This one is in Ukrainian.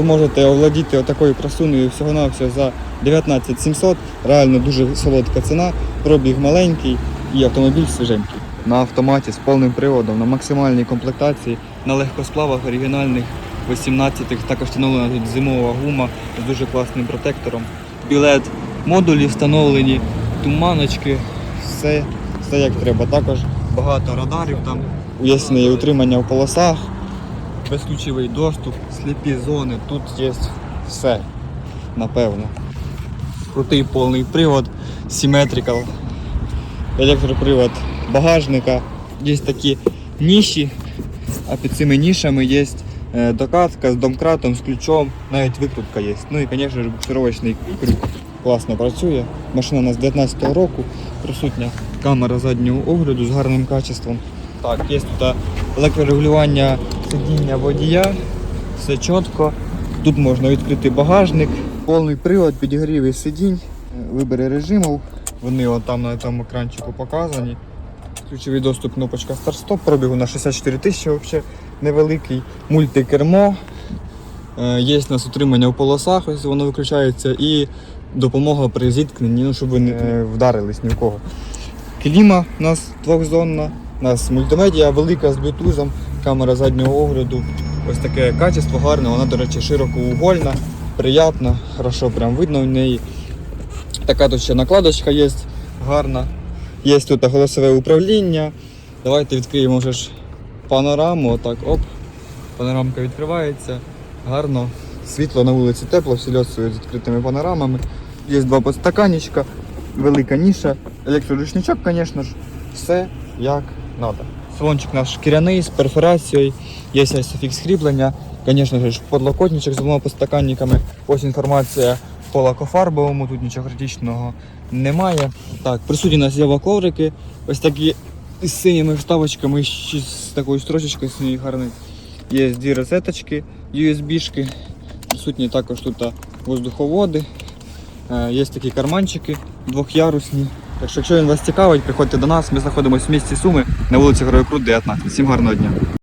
ви можете овладіти отакою красунею всього-навсього за 19 700. Реально дуже солодка ціна, пробіг маленький і автомобіль свіженький. На автоматі з повним приводом, на максимальній комплектації, на легкосплавах оригінальних 18-х, також встановлена тут зимова гума з дуже класним протектором. Білет модулі встановлені, туманочки, все, все як треба. Також багато радарів там, уяснене утримання в полосах, безключовий доступ, сліпі зони, тут є все, напевно. Крутий повний привод, симметрикал, електропривод багажника. Є такі ніші, а під цими нішами є е, докатка з домкратом, з ключом, навіть викрутка є. Ну і, звісно ж, буксировочний крюк класно працює. Машина у нас 19-го року, присутня камера заднього огляду з гарним качеством. Так, є тут електрорегулювання сидіння водія, все чітко. Тут можна відкрити багажник, повний привод, підігрів і сидінь, е, вибори режимів. Вони от там на цьому екранчику показані. Ключовий доступ, кнопочка старт-стоп, пробігу на 64 тисячі взагалі невеликий. Мультикермо. Е, Є у нас утримання в полосах, ось воно виключається, і допомога при зіткненні, ну, щоб ви не е, вдарились ні в кого. Кліма у нас двохзонна, у нас мультимедіа велика з блютузом, камера заднього огляду. Ось таке качество гарне, вона, до речі, широкоугольна, приятна, хорошо прям видно в неї. Така тут ще накладочка є гарна. Є тут голосове управління. Давайте відкриємо вже ж панораму. Отак, оп. Панорамка відкривається. Гарно. Світло на вулиці тепло, всі льоцують з відкритими панорамами. Є два подстаканничка, велика ніша, електроручничок, звісно ж, все як треба. Салончик наш шкіряний з перфорацією, є фікс кріплення, звісно ж, подлокотничок з двома подстаканниками. Ось інформація по лакофарбовому, тут нічого критичного немає. Так, присутні у нас є коврики, ось такі з синіми вставочками, з такою строчечкою синьої гарної. Є дві розеточки, USB-шки. Присутні також тут воздуховоди. Е, Є такі карманчики двохярусні. Так що, якщо він вас цікавить, приходьте до нас. Ми знаходимося в місті Суми на вулиці Грою Крут, 19. Всім гарного дня.